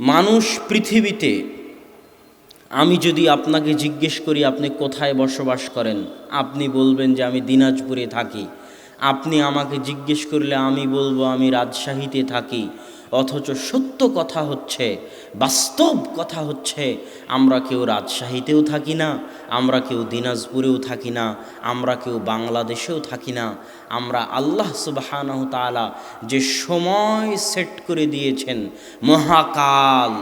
মানুষ পৃথিবীতে, আমি যদি আপনাকে জিজ্ঞেস করি, আপনি কোথায় বসবাস করেন? আপনি বলবেন যে আমি দিনাজপুরে থাকি। আপনি আমাকে জিজ্ঞেস করলে আমি বলব, আমি রাজশাহীতে থাকি। অথচ সত্য কথা হচ্ছে, বাস্তব কথা হচ্ছে, আমরা কেউ রাজশাহীতেও থাকি না, আমরা কেউ দিনাজপুরেও থাকি না, আমরা কেউ বাংলাদেশেও থাকি না, আমরা আল্লাহ সুবাহানাহ তালা যে সময় সেট করে দিয়েছেন, মহাকাল,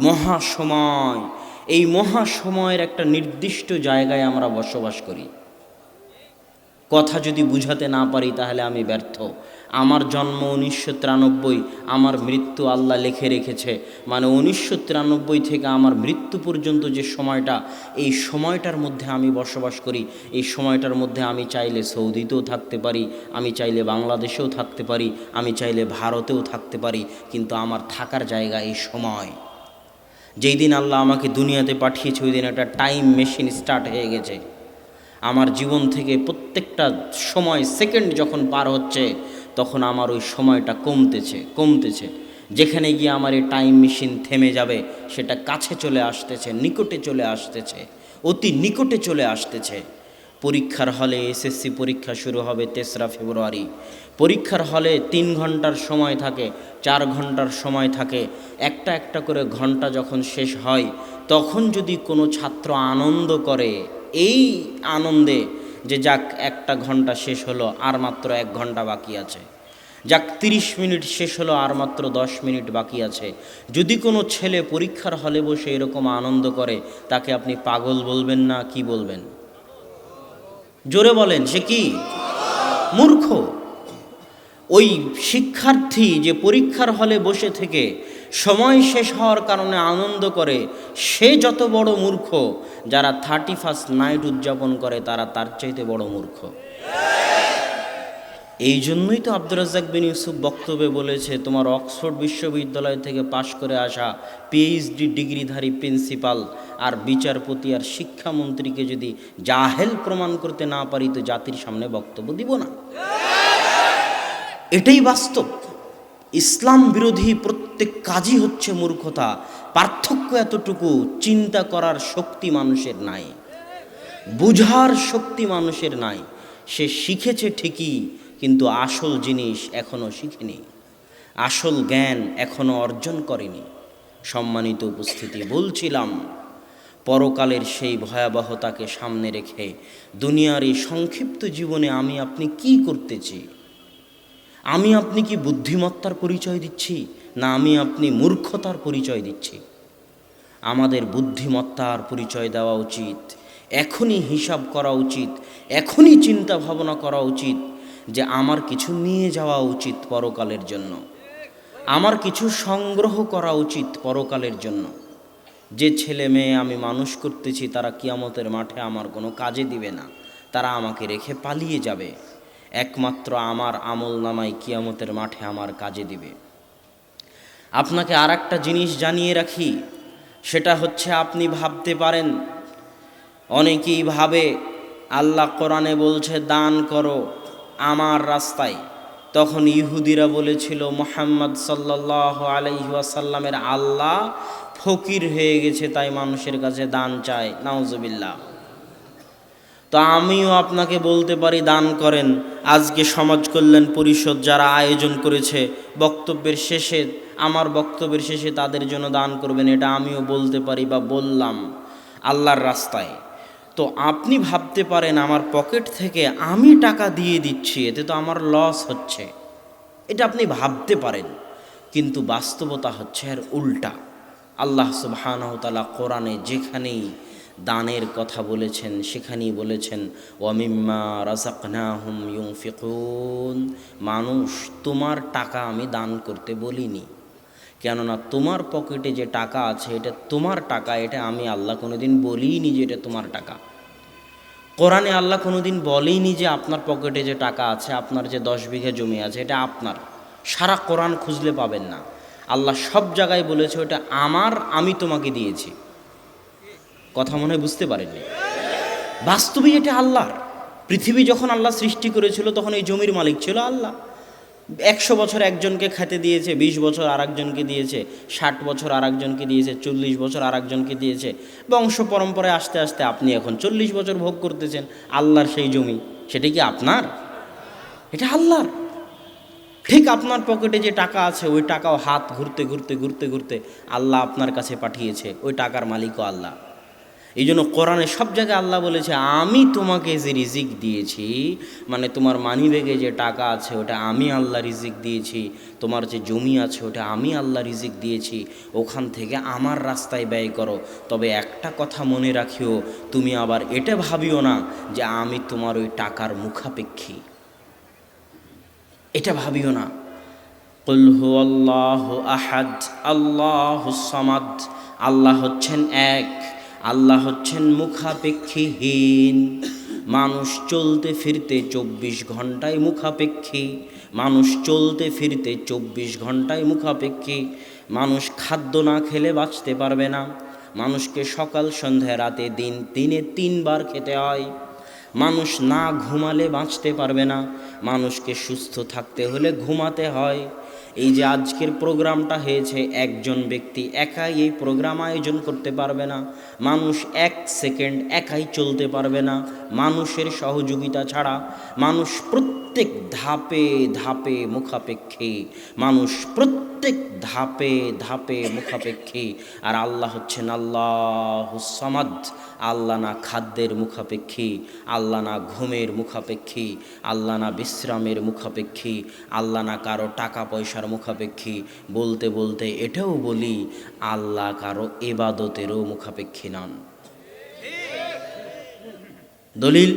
মহাসময়, এই মহাসময়ের একটা নির্দিষ্ট জায়গায় আমরা বসবাস করি। কথা যদি বুঝাতে না পারি তাহলে আমি ব্যর্থ। আমার জন্ম উনিশশো তিরানব্বই, আমার মৃত্যু আল্লাহ লেখে রেখেছে। মানে উনিশশো তিরানব্বই থেকে আমার মৃত্যু পর্যন্ত যে সময়টা, এই সময়টার মধ্যে আমি বসবাস করি। এই সময়টার মধ্যে আমি চাইলে সৌদিতেও থাকতে পারি, আমি চাইলে বাংলাদেশেও থাকতে পারি, আমি চাইলে ভারতেও থাকতে পারি, কিন্তু আমার থাকার জায়গা এই সময়। যেই দিন আল্লাহ আমাকে দুনিয়াতে পাঠিয়েছে, ওই দিন একটা টাইম মেশিন স্টার্ট হয়ে গেছে। আমার জীবন থেকে প্রত্যেকটা সময় সেকেন্ড যখন পার হচ্ছে তখন আমার ওই সময়টা কমতেছে কমতেছে। যেখানে গিয়ে আমার এই টাইম মেশিন থেমে যাবে, সেটা কাছে চলে আসতেছে, নিকটে চলে আসতেছে, অতি নিকটে চলে আসতেছে। পরীক্ষার হলে এসএসসি পরীক্ষা শুরু হবে তেসরা ফেব্রুয়ারি। পরীক্ষার হলে তিন ঘণ্টার সময় থাকে, চার ঘণ্টার সময় থাকে। একটা একটা করে ঘণ্টা যখন শেষ হয়, তখন যদি কোনো ছাত্র আনন্দ করে, এই আনন্দে যে যাক, একটা ঘণ্টা শেষ হলো, আর মাত্র এক ঘণ্টা বাকি আছে। যাক, তিরিশ মিনিট শেষ হলো, আর মাত্র দশ মিনিট বাকি আছে। যদি কোনো ছেলে পরীক্ষার হলে বসে এরকম আনন্দ করে, তাকে আপনি পাগল বলবেন না, কি বলবেন? জোরে বলেন, সে কি? মূর্খ। ওই শিক্ষার্থী যে পরীক্ষার হলে বসে থেকে সময় শেষ হওয়ার কারণে আনন্দ করে, সে যত বড় মূর্খ, যারা থার্টি ফার্স্ট নাইট উদযাপন করে, তারা তার চাইতে বড় মূর্খ। এই জন্যই তো আব্দুর রাজ্জাক বিন ইউসুফ বক্তব্যে বলেছে, তোমার অক্সফোর্ড বিশ্ববিদ্যালয় থেকে পাশ করে আসা পিএইচডি ডিগ্রিধারী প্রিন্সিপাল আর বিচারপতি আর শিক্ষামন্ত্রীকে যদি জাহেল প্রমাণ করতে না পারি, তো জাতির সামনে বক্তব্য দিব না। এটাই বাস্তব। ইসলাম বিরোধী প্রত্যেক কাজই হচ্ছে মূর্খতা। পার্থক্য এতটুকু, চিন্তা করার শক্তি মানুষের নাই। বুঝার শক্তি মানুষের নাই। সে শিখেছে ঠিকই, কিন্তু আসল জিনিস এখনও শিখেনি। আসল জ্ঞান এখনও অর্জন করেনি। সম্মানিত উপস্থিতি, বলছিলাম, পরকালের সেই ভয়াবহতাকে সামনে রেখে দুনিয়ার এই সংক্ষিপ্ত জীবনে আমি আপনি কি করতেছি? আমি আপনি কি বুদ্ধিমত্তার পরিচয় দিচ্ছি? না, আমি আপনি মূর্খতার পরিচয় দিচ্ছি। আমাদের বুদ্ধিমত্তার পরিচয় দেওয়া উচিত। এখনই হিসাব করা উচিত। এখনই চিন্তা ভাবনা করা উচিত যে আমার কিছু নিয়ে যাওয়া উচিত পরকালের জন্য। আমার কিছু সংগ্রহ করা উচিত পরকালের জন্য। যে ছেলে মেয়ে আমি মানুষ করতেছি, তারা কিয়ামতের মাঠে আমার কোনো কাজে দিবে না। তারা আমাকে রেখে পালিয়ে যাবে। একমাত্র আমার আমল নামাই কিয়ামতের মাঠে আমার কাজে দিবে। আপনাকে আর একটা জিনিস জানিয়ে রাখি, সেটা হচ্ছে আপনি ভাবতে পারেন, অনেকেই ভাবে, আল্লাহ কোরআনে বলছে, দান করো আমার রাস্তায়। তখন ইহুদিরা বলেছিল, মোহাম্মদ সাল্লাহ আলাইহাসাল্লামের আল্লাহ ফকির হয়ে গেছে, তাই মানুষের কাছে দান চায়। নাউজবিল্লা তো আমিও আপনাকে বলতে পারি, দান করেন। আজকে সমাজ কল্যাণ পরিষদ যারা আয়োজন করেছে, বক্তব্যের শেষে, আমার বক্তব্যের শেষে তাদের জন্য দান করবেন, এটা আমিও বলতে পারি বা বললাম আল্লাহর রাস্তায়। তো আপনি ভাবতে পারেন, আমার পকেট থেকে আমি টাকা দিয়ে দিচ্ছি, এতে তো আমার লস হচ্ছে। এটা আপনি ভাবতে পারেন, কিন্তু বাস্তবতা হচ্ছে আর উল্টা। আল্লাহ সুবাহানহতালা কোরআনে যেখানেই দানের কথা বলেছেন, সেখানেই বলেছেন, ওয়ামিম্মা রাজাকনা হুম ইউং ফিকুন মানুষ, তোমার টাকা আমি দান করতে বলিনি। কেননা, তোমার পকেটে যে টাকা আছে, এটা তোমার টাকা, এটা আমি আল্লাহ কোনোদিন বলিনি যে এটা তোমার টাকা। কোরআনে আল্লাহ কোনোদিন বলেইনি যে আপনার পকেটে যে টাকা আছে, আপনার যে দশ বিঘা জমি আছে, এটা আপনার। সারা কোরআন খুঁজলে পাবেন না। আল্লাহ সব জায়গায় বলেছে, ওটা আমার, আমি তোমাকে দিয়েছি। কথা মনে হয় বুঝতে পারেননি। বাস্তবে এটা আল্লাহর। পৃথিবী যখন আল্লাহ সৃষ্টি করেছিল, তখন এই জমির মালিক ছিল আল্লাহ। একশো বছর একজনকে খেতে দিয়েছে, বিশ বছর আর একজনকে দিয়েছে, ষাট বছর আর একজনকে দিয়েছে, চল্লিশ বছর আর একজনকে দিয়েছে। বংশ পরম্পরায় আস্তে আস্তে আপনি এখন চল্লিশ বছর ভোগ করতেছেন, আল্লাহর সেই জমি, সেটা কি আপনার? এটা আল্লাহর। ঠিক আপনার পকেটে যে টাকা আছে, ওই টাকাও হাত ঘুরতে ঘুরতে ঘুরতে ঘুরতে আল্লাহ আপনার কাছে পাঠিয়েছে, ওই টাকার মালিকও আল্লাহ। এই জন্য কোরআনে সব জায়গায় আল্লাহ বলেছে, আমি তোমাকে যে রিজিক দিয়েছি মানে তোমার মানি ব্যাগে যে টাকা আছে, ওটা আমি আল্লাহ রিজিক দিয়েছি, তোমার যে জমি আছে, ওটা আমি আল্লাহ রিজিক দিয়েছি, ওখান থেকে আমার রাস্তায় ব্যয় করো। তবে একটা কথা মনে রাখিও, তুমি আবার এটা ভাবিও না যে আমি তোমার ওই টাকার মুখাপেক্ষী। এটা ভাবিও না। আহাদ, আল্লাহ সামাদ। আল্লাহ হচ্ছেন এক। আল্লাহ হচ্ছেন মুখাপেক্ষীহীন। মানুষ চলতে ফিরতে চব্বিশ ঘন্টায় মুখাপেক্ষী। মানুষ চলতে ফিরতে চব্বিশ ঘন্টায় মুখাপেক্ষী। মানুষ খাদ্য না খেলে বাঁচতে পারবে না। মানুষকে সকাল, সন্ধ্যা, রাতে, দিন, দিনে তিনবার খেতে হয়। মানুষ না ঘুমালে বাঁচতে পারবে না। মানুষকে সুস্থ থাকতে হলে ঘুমাতে হয়। এই যে আজকের প্রোগ্রামটা হয়েছে, একজন ব্যক্তি একাই এই প্রোগ্রাম আয়োজন করতে পারবে না, মানুষ এক সেকেন্ড একাই চলতে পারবে না, মানুষের সহযোগিতা ছাড়া, মানুষ প্রত্যেক ধাপে ধাপে মুখাপেক্ষী। মানুষ প্রত্যেক ধাপে ধাপে মুখাপেক্ষী। আর আল্লাহ হচ্ছেন আল্লাহ সমাদ। আল্লাহ না খাদ্যের মুখাপেক্ষী। আল্লাহ না ঘুমের মুখাপেক্ষী। আল্লাহ না বিশ্রামের মুখাপেক্ষী। আল্লাহ না কারও টাকা পয়সার মুখাপেক্ষী। বলতে বলতে এটাও বলি, আল্লাহ কারও এবাদতেরও মুখাপেক্ষী নন। দলিল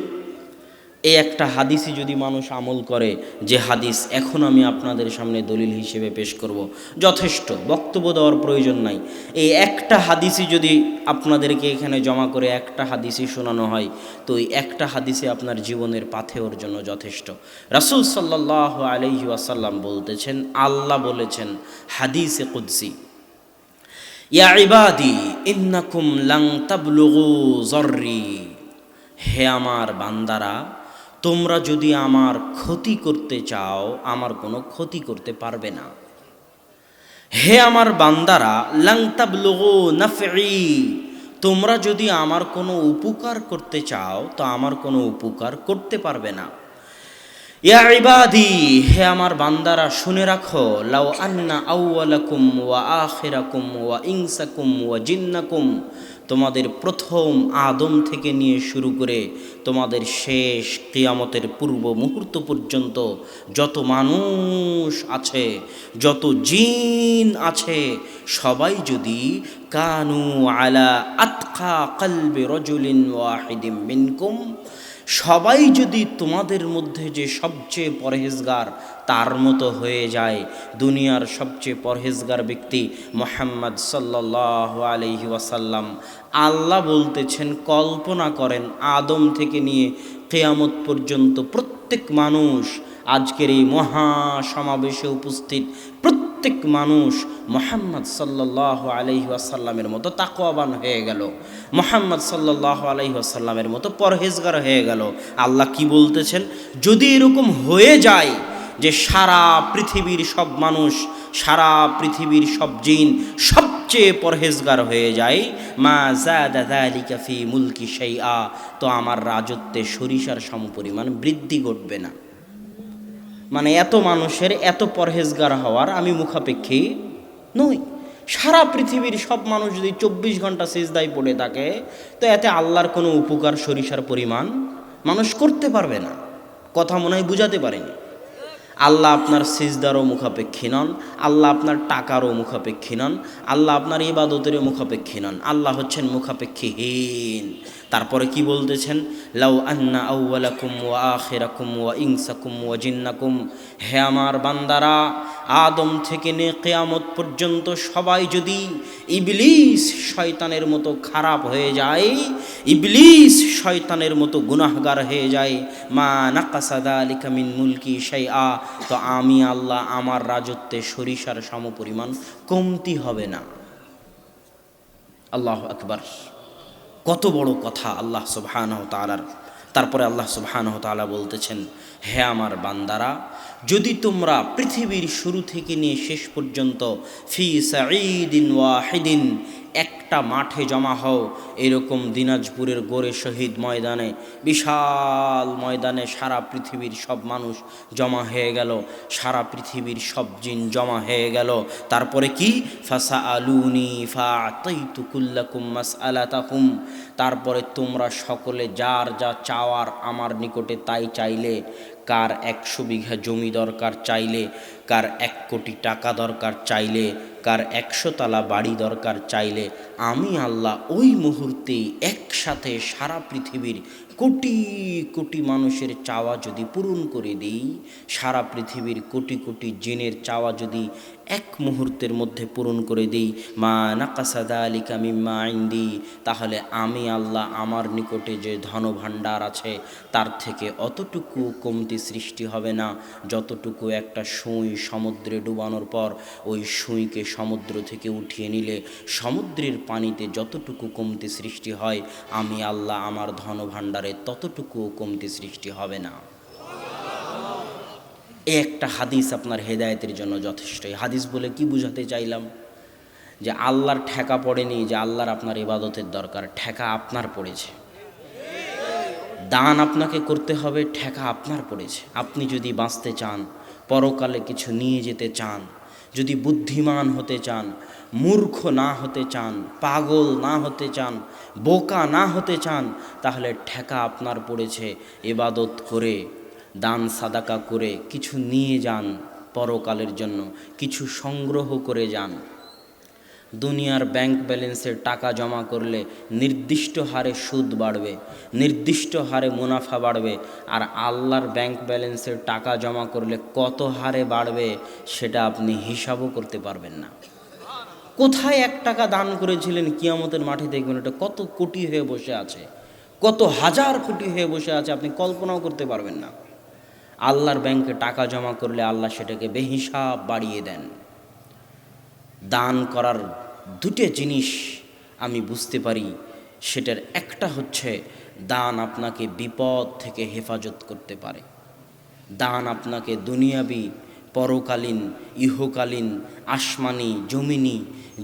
এই একটা হাদিসই যদি মানুষ আমল করে, যে হাদিস এখন আমি আপনাদের সামনে দলিল হিসেবে পেশ করব। যথেষ্ট, বক্তব্য দেওয়ার প্রয়োজন নাই। এই একটা হাদিসই যদি আপনাদেরকে এখানে জমা করে একটা হাদিসই শোনানো হয়, তো এই একটা হাদিসে আপনার জীবনের পাথেওর জন্য যথেষ্ট। রাসুল সাল্লাহ আলহি আসাল্লাম বলতেছেন, আল্লাহ বলেছেন, হাদিসে কুদ্সি হে আমার বান্দারা তোমরা যদি আমার ক্ষতি করতে চাও, আমার কোনো ক্ষতি করতে পারবে না। হে আমার বান্দারা লাংতাবলুগু নাফি তোমরা যদি আমার কোনো উপকার করতে চাও, তো আমার কোনো উপকার করতে পারবে না। ইয়া হে আমার বান্দারা, শুনে রাখো, লাউ আন্না আউয়ালাকুম ওয়া আখিরাকুম ওয়া ইনসাকুম ওয়া জিন্নাকুম তোমাদের প্রথম আদম থেকে নিয়ে শুরু করে তোমাদের শেষ কিয়ামতের পূর্ব মুহূর্ত পর্যন্ত যত মানুষ আছে, যত জিন আছে, সবাই যদি কানু আলা আতকা কালবে রজুলিন ওয়াহিদিম মিনকুম সবাই যদি তোমাদের মধ্যে যে সবচেয়ে পরহেজগার, তার মতো হয়ে যায় দুনিয়ার সবচেয়ে পরহেজগার ব্যক্তি মোহাম্মদ সাল্লাহ আলহি ওয়াসাল্লাম। আল্লাহ বলতেছেন, কল্পনা করেন আদম থেকে নিয়ে কেয়ামত পর্যন্ত প্রত্যেক মানুষ আজকের এই মহা সমাবেশে উপস্থিত, প্রত্যেক মানুষ মোহাম্মদ সাল্লাহ আলহি আসাল্লামের মতো তাকোয়াবান হয়ে গেল। মোহাম্মদ সাল্লাহ আলহি আসাল্লামের মতো পরহেজগার হয়ে গেল। আল্লাহ কি বলতেছেন? যদি এরকম হয়ে যায় যে সারা পৃথিবীর সব মানুষ, সারা পৃথিবীর সব জিন সবচেয়ে পরহেজগার হয়ে যায়, মা জাদালিকা ফি মুলকি সেই আ তো আমার রাজত্বে সরিষার সমপরিমাণ বৃদ্ধি ঘটবে না। মানে এত মানুষের এত পরহেজগার হওয়ার আমি মুখাপেক্ষী নই। সারা পৃথিবীর সব মানুষ যদি চব্বিশ ঘণ্টা সেজদায় পড়ে থাকে, তো এতে আল্লাহর কোনো উপকার সরিষার পরিমাণ মানুষ করতে পারবে না। কথা মনে হয় বুঝাতে পারেনি। আল্লাহ আপনার সিজদারও মুখাপেক্ষী নন, আল্লাহ আপনার টাকারও মুখাপেক্ষী নন, আল্লাহ আপনার ইবাদতেরও মুখাপেক্ষী নন, আল্লাহ হচ্ছেন মুখাপেক্ষীহীন। তারপরে কি বলতেছেন? লাউ আন্না আউ্লাকুম ওয়া আখিরাকুম ওয়া ইনসাকুম ওয়া জিন্নাকুম। হে আমার বান্দারা আদম থেকে নে কেয়ামত পর্যন্ত সবাই যদি ইবলিস শয়তানের মতো খারাপ হয়ে যায়, ইবলিস শয়তানের মতো গুনাহগার হয়ে যায়, মা নাকাসাদা আলিকা মিন মুলকি সেই আ তো আমি আল্লাহ আমার রাজত্বে সরিষার সমপরিমাণ কমতি হবে না। আল্লাহ আকবার। কত বড় কথা আল্লাহ সুবহানাহু তাআলার তারপরে আল্লাহ সুবহানাহু তালা বলতেছেন, হে আমার বান্দারা, যদি তোমরা পৃথিবীর শুরু থেকে নিয়ে শেষ পর্যন্ত ফি সাঈদিন ওয়াহিদিন একটা মাঠে জমা হও। এরকম দিনাজপুরের গোরে শহীদ ময়দানে, বিশাল ময়দানে সারা পৃথিবীর সব মানুষ জমা হয়ে গেল। সারা পৃথিবীর সব জিন জমা হয়ে গেল। তারপরে কি? ফাসা আলুনি ফা কুল্লাকুম মাস আলাতাকুম তারপরে তোমরা সকলে যার যা চাওয়ার আমার নিকটে তাই চাইলে কার একশো বিঘা জমি দরকার চাইলে, কার এক কোটি টাকা দরকার চাইলে, কার একশো তালা বাড়ি দরকার চাইলে, আমি আল্লাহ ওই মুহূর্তেই একসাথে সারা পৃথিবীর কোটি কোটি মানুষের চাওয়া যদি পূরণ করে দিই, সারা পৃথিবীর কোটি কোটি জিনের চাওয়া যদি এক মুহূর্তের মধ্যে পূরণ করে দিই। মা নাকাসাদা আলিকা মিম্মা আইন্দি তাহলে আমি আল্লাহ আমার নিকটে যে ধন ভাণ্ডার আছে, তার থেকে অতটুকু কমতি সৃষ্টি হবে না। যতটুকু একটা সুই সমুদ্রে ডুবানোর পর, ওই সুইকে সমুদ্র থেকে উঠিয়ে নিলে সমুদ্রের পানিতে যতটুকু কমতি সৃষ্টি হয়, আমি আল্লাহ আমার ধন ভাণ্ডারে ততটুকু কমতি সৃষ্টি হবে না। এই একটা হাদিস আপনার হেদায়েতের জন্য যথেষ্ট। এই হাদিস বলে কি বুঝাতে চাইলাম? যে আল্লাহর ঠেকা পড়েনি, যে আল্লাহর আপনার ইবাদতের দরকার, ঠেকা আপনার পড়েছে। দান আপনাকে করতে হবে, ঠেকা আপনার পড়েছে। আপনি যদি বাঁচতে চান, পরকালে কিছু নিয়ে যেতে চান, যদি বুদ্ধিমান হতে চান, মূর্খ না হতে চান, পাগল না হতে চান, বোকা না হতে চান, তাহলে ঠেকা আপনার পড়েছে এবাদত করে। দান সাদাকা করে কিছু নিয়ে যান পরকালের জন্য, কিছু সংগ্রহ করে যান। দুনিয়ার ব্যাংক ব্যালেন্সের টাকা জমা করলে নির্দিষ্ট হারে সুদ বাড়বে, নির্দিষ্ট হারে মুনাফা বাড়বে, আর আল্লাহর ব্যাংক ব্যালেন্সের টাকা জমা করলে কত হারে বাড়বে সেটা আপনি হিসাবও করতে পারবেন না। কোথায় এক টাকা দান করেছিলেন কিয়ামতের মাঠে দেখবেন এটা কত কোটি হয়ে বসে আছে, কত হাজার কোটি হয়ে বসে আছে, আপনি কল্পনাও করতে পারবেন না। আল্লাহর ব্যাংকে টাকা জমা করলে আল্লাহ সেটাকে বেহিসাব বাড়িয়ে দেন। দান করার দুটো জিনিস আমি বুঝতে পারি, সেটার একটা হচ্ছে দান আপনাকে বিপদ থেকে হেফাজত করতে পারে। দান আপনাকে দুনিয়াবি, পরকালীন, ইহকালীন, আসমানি, জমিনি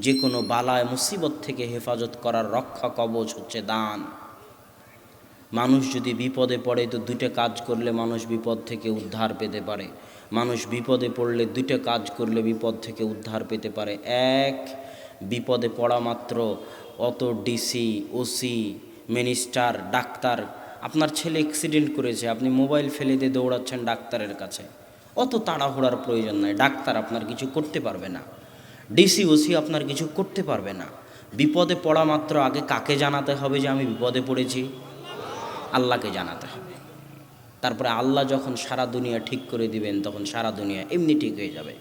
যে কোনো বালায় মুসিবত থেকে হেফাজত করার রক্ষা কবচ হচ্ছে দান। মানুষ যদি বিপদে পড়ে, তো দুইটা কাজ করলে মানুষ বিপদ থেকে উদ্ধার পেতে পারে। মানুষ বিপদে পড়লে দুইটা কাজ করলে বিপদ থেকে উদ্ধার পেতে পারে। এক, বিপদে পড়া মাত্র অত ডিসি ওসি মিনিস্টার ডাক্তার। আপনার ছেলে অ্যাক্সিডেন্ট করেছে, আপনি মোবাইল ফেলে দিয়ে দৌড়াচ্ছেন ডাক্তারের কাছে। অত তাড়াহুড়ার প্রয়োজন নাই, ডাক্তার আপনার কিছু করতে পারবে না। ডিসি ওসি আপনার কিছু করতে পারবে না। বিপদে পড়া মাত্র আগে কাকে জানাতে হবে যে আমি বিপদে পড়েছি? আল্লাহকে জানাতে হবে। তারপরে আল্লাহ যখন সারা দুনিয়া ঠিক করে দিবেন, তখন সারা দুনিয়া এমনি ঠিক হয়ে যাবে।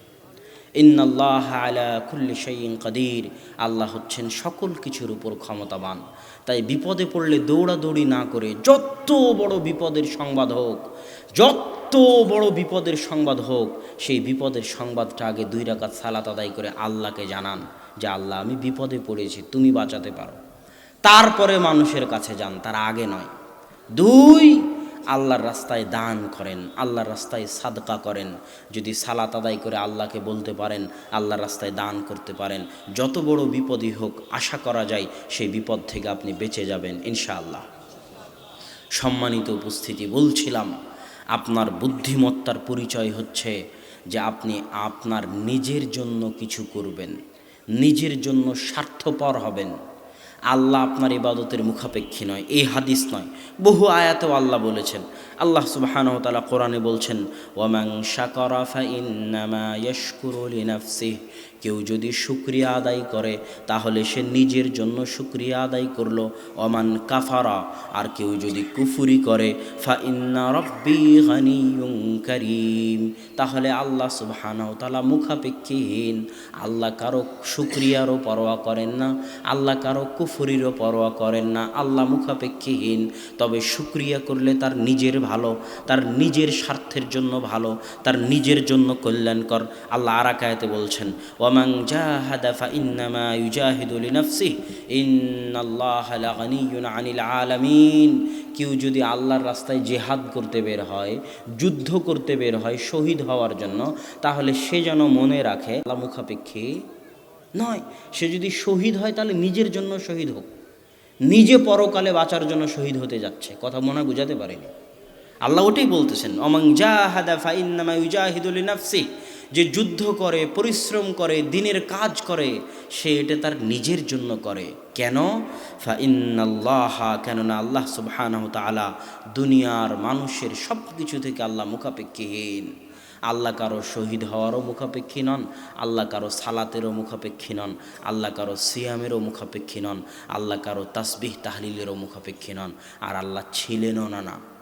ইন্নাল্লাহ আলা কুল্লি শাইইন কাদির। আল্লাহ হচ্ছেন সকল কিছুর উপর ক্ষমতাবান। তাই বিপদে পড়লে দৌড়াদৌড়ি না করে যত বড় বিপদের সংবাদ হোক, যত বড় বিপদের সংবাদ হোক, সেই বিপদের সংবাদটা আগে দুই রাকাত সালাত আদায় করে আল্লাহকে জানান যে, আল্লাহ, আমি বিপদে পড়েছি, তুমি বাঁচাতে পারো। তারপরে মানুষের কাছে যান, তার আগে নয়। দুই, আল্লাহর রাস্তায় দান করেন, আল্লাহর রাস্তায় সাদকা করেন। যদি সালাত আদায় করে আল্লাহকে বলতে পারেন, আল্লাহর রাস্তায় দান করতে পারেন। যত বড় বিপদই হোক, আশা করা যায় সেই বিপদ থেকে আপনি বেঁচে যাবেন, ইনশাআল্লাহ। সম্মানিত উপস্থিতি, বলছিলাম, আপনার বুদ্ধিমত্তার পরিচয় হচ্ছে যে আপনি আপনার নিজের জন্য কিছু করবেন, নিজের জন্য স্বার্থপর হবেন। আল্লাহ আপনার ইবাদতের মুখাপেক্ষী নয়, এই হাদিস নয়। বহু আয়াতেও আল্লাহ বলেছেন, আল্লাহ সুবাহানহ তালা কোরআনে বলছেন ওয়ামাং শাকরা ফা ইন্নামা ইয়াশকুরু লিনাফসিহ কেউ যদি শুক্রিয়া আদায় করে, তাহলে সে নিজের জন্য শুক্রিয়া আদায় করল। অমান কাফারা, আর কেউ যদি কুফুরি করে ফা ইন্না রব্বি করিম। তাহলে আল্লাহ সুবহানাহু তাআলা মুখাপেক্ষীহীন। আল্লাহ কারও শুক্রিয়ারও পরোয়া করেন না, আল্লাহ কারও কুফুরিরও পরোয়া করেন না, আল্লাহ মুখাপেক্ষীহীন। তবে শুক্রিয়া করলে তার নিজের ভালো, তার নিজের স্বার্থের জন্য ভালো, তার নিজের জন্য কল্যাণকর। আল্লাহ আরাকায়তে বলছেন ওয়ামাং জাহাদা ফাইন্নামা ইউজাহিদু লিনাফসিহ, ইন্নাল্লাহা লাগানিয়ুন আনিল আলামিন। কেউ যদি আল্লাহর রাস্তায় জেহাদ করতে বের হয়, যুদ্ধ করতে বের হয়, শহীদ হওয়ার জন্য, তাহলে সে যেন মনে রাখে, আল্লাহ মুখাপেক্ষী নয়, সে যদি শহীদ হয় তাহলে নিজের জন্য শহীদ হোক। নিজে পরকালে বাঁচার জন্য শহীদ হতে যাচ্ছে, কথা মনে বুঝাতে পারেনি। আল্লাহ ওটাই বলতেছেন অমং জাহাদা ফাইন্নামা ইউজাহিদুল নাফসি যে যুদ্ধ করে, পরিশ্রম করে, দিনের কাজ করে, সে এটা তার নিজের জন্য করে। কেন? ফাইন্নাল্লাহা, কেননা আল্লাহ সুবহানাহু তাআলা দুনিয়ার মানুষের সব কিছু থেকে আল্লাহ মুখাপেক্ষীহীন। আল্লাহ কারও শহীদ হওয়ারও মুখাপেক্ষী নন, আল্লাহ কারও সালাতেরও মুখাপেক্ষী নন, আল্লাহ কারও সিয়ামেরও মুখাপেক্ষী নন, আল্লাহ কারও তাসবিহ তাহলিলেরও মুখাপেক্ষী নন, আর আল্লাহ ছিলেনও না না।